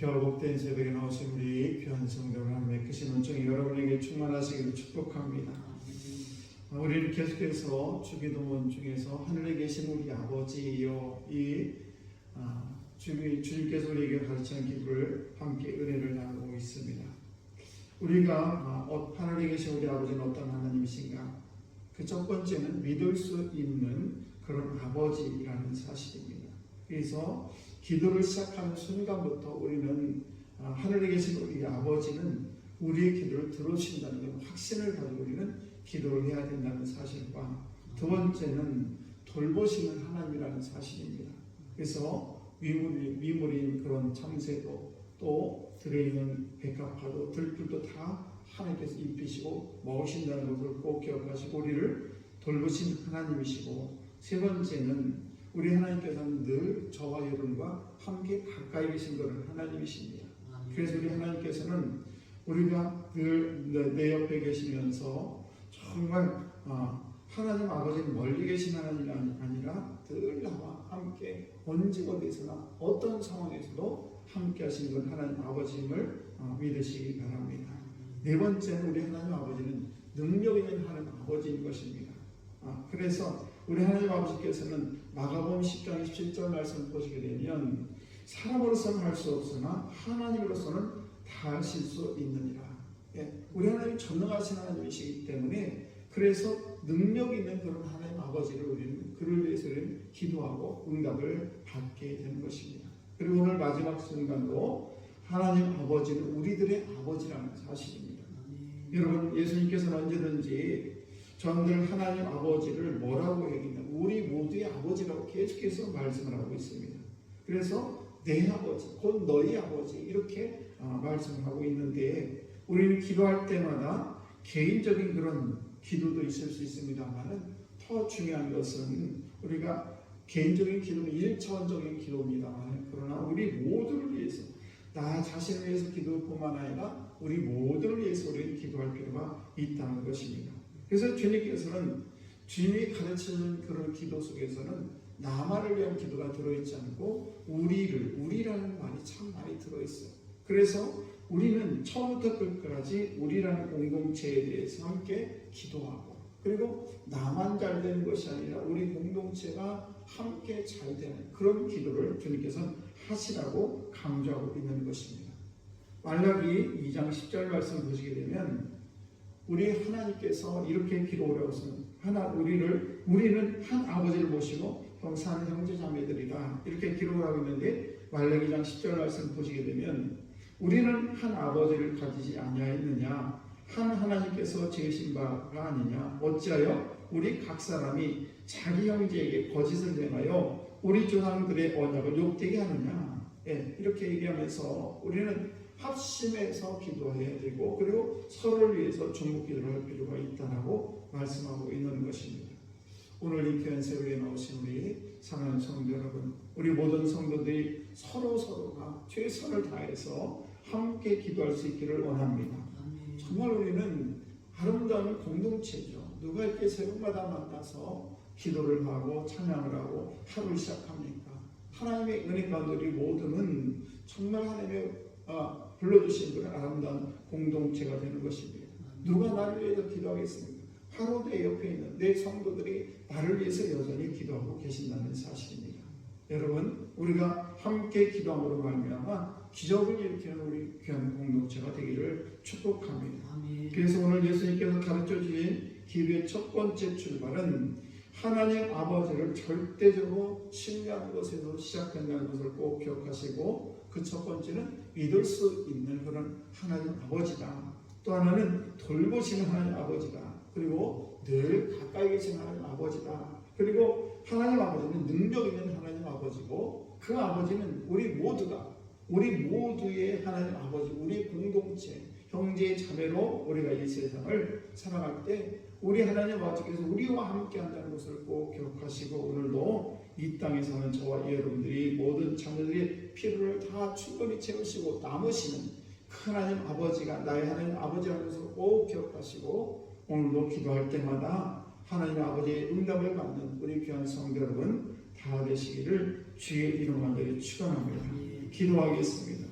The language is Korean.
귀하복된 새벽에 나오신 우리 귀한 성도 하나님의 크신 은총이 여러분에게 충만하시기를 축복합니다. 아, 우리는 계속해서 주기도문 중에서 하늘에 계신 우리 아버지여 이 아, 주님, 주님께서 우리에게 가르치는 기도를 함께 은혜를 나누고 있습니다. 우리가 아, 어, 하늘에 계신 우리 아버지는 어떤 하나님이신가? 그 첫 번째는 믿을 수 있는 그런 아버지라는 사실입니다. 그래서 기도를 시작하는 순간부터 우리는 아, 하늘에 계신 우리 아버지는 우리의 기도를 들어주신다는 것 확신을 가지고 우리는 기도를 해야 된다는 사실과 두 번째는 돌보시는 하나님이라는 사실입니다. 그래서 위물이, 위물인 그런 참새도 또 들어있는 백합화도 들풀도 다 하나님께서 입히시고 먹으신다는 것을 꼭 기억하시고 우리를 돌보신 하나님이시고 세 번째는 우리 하나님께서는 늘 저와 여러분과 함께 가까이 계신 것은 하나님이십니다. 그래서 우리 하나님께서는 우리가 늘 내 옆에 계시면서 정말 어, 하나님 아버지는 멀리 계신 하나님이 아니- 아니라 늘 나와 함께 언제 어디서나 어떤 상황에서도 함께 하시는 건 하나님 아버지임을 어, 믿으시기 바랍니다. 네 번째는 우리 하나님 아버지는 능력 있는 하나님 아버지인 것입니다. 아, 그래서 우리 하나님 아버지께서는 마가복음 10장 27절 말씀 보시게 되면 사람으로서는 할 수 없으나 하나님으로서는 다 하실 수 있느니라. 예, 우리 하나님이 전능하신 하나님이시기 때문에 그래서 능력 있는 그런 하나님 아버지를 우리는 그를 위해서 우리는 기도하고 응답을 받게 되는 것입니다. 그리고 오늘 마지막 순간도 하나님 아버지는 우리들의 아버지라는 사실입니다. 여러분 예수님께서는 언제든지 저들 하나님 아버지를 뭐라고 얘기했냐 우리 모두의 아버지라고 계속해서 말씀을 하고 있습니다. 그래서 내 아버지 곧 너희 아버지 이렇게 어, 말씀을 하고 있는데 우리는 기도할 때마다 개인적인 그런 기도도 있을 수 있습니다만은 더 중요한 것은 우리가 개인적인 기도는 1차원적인 기도입니다만 그러나 우리 모두를 위해서 나 자신을 위해서 기도뿐만 아니라 우리 모두를 위해서 우리는 기도할 필요가 있다는 것입니다. 그래서 주님께서는 주님이 가르치는 그런 기도 속에서는 나만을 위한 기도가 들어있지 않고 우리를 우리라는 말이 참 많이 들어있어요. 그래서 우리는 처음부터 끝까지 우리라는 공동체에 대해서 함께 기도하고 그리고 나만 잘 되는 것이 아니라 우리 공동체가 함께 잘 되는 그런 기도를 주님께서 하시라고 강조하고 있는 것입니다. 말라기 2장 10절 말씀 보시게 되면 우리 하나님께서 이렇게 기도를 하고서 하나 우리를 우리는 한 아버지를 모시고 형사는 형제 자매들이다. 이렇게 기록을 하고 있는데 말라기 2장 10절 말씀 보시게 되면 우리는 한 아버지를 가지지 아니하였느냐? 한 하나님께서 지으신 바가 아니냐? 어찌하여 우리 각 사람이 자기 형제에게 거짓을 행하여 우리 조상들의 언약을 욕되게 하느냐? 예, 이렇게 얘기하면서 우리는 합심해서 기도해야 되고 그리고 서로를 위해서 중국 기도를 할 필요가 있다라고 말씀하고 있는 것입니다. 오늘 이 귀한 새벽에 나오신 우리 사랑하는 성도 여러분, 우리 모든 성도들이 서로 서로가 최선을 다해서 함께 기도할 수 있기를 원합니다. 정말 우리는 아름다운 공동체죠. 누가 이렇게 새벽마다 만나서 기도를 하고 찬양을 하고 하루를 시작합니까? 하나님의 은혜 가운데 우리 모두는 정말 하나님의 아, 불러주신 그런 아름다운 공동체가 되는 것입니다. 누가 나를 위해서 기도하겠습니까? 바로 내 옆에 있는 내 성도들이 나를 위해서 여전히 기도하고 계신다는 사실입니다. 여러분, 우리가 함께 기도함으로 말미암아 기적을 일으키는 우리 귀한 공동체가 되기를 축복합니다. 그래서 오늘 예수님께서 가르쳐 주신 기도의 첫 번째 출발은 하나님 아버지를 절대적으로 신뢰하는 것에서 시작된다는 것을 꼭 기억하시고 그 첫 번째는 믿을 수 있는 그런 하나님 아버지다. 또 하나는 돌보시는 하나님 아버지다. 그리고 늘 가까이 계신 하나님 아버지다. 그리고 하나님 아버지는 능력 있는 하나님 아버지고 그 아버지는 우리 모두가 우리 모두의 하나님 아버지, 우리 공동체, 형제 자매로 우리가 이 세상을 살아갈 때 우리 하나님 아버지께서 우리와 함께 한다는 것을 꼭 기억하시고 오늘도 이 땅에 사는 저와 여러분들이 모든 자녀들의 필요를 다 충분히 채우시고 남으시는 그 하나님 아버지가 나의 하나님 아버지라는 것을 꼭 기억하시고 오늘도 기도할 때마다 하나님 아버지의 응답을 받는 우리 귀한 성도 여러분 다 되시기를 주의 이름 간절히 축원합니다. 기도하겠습니다.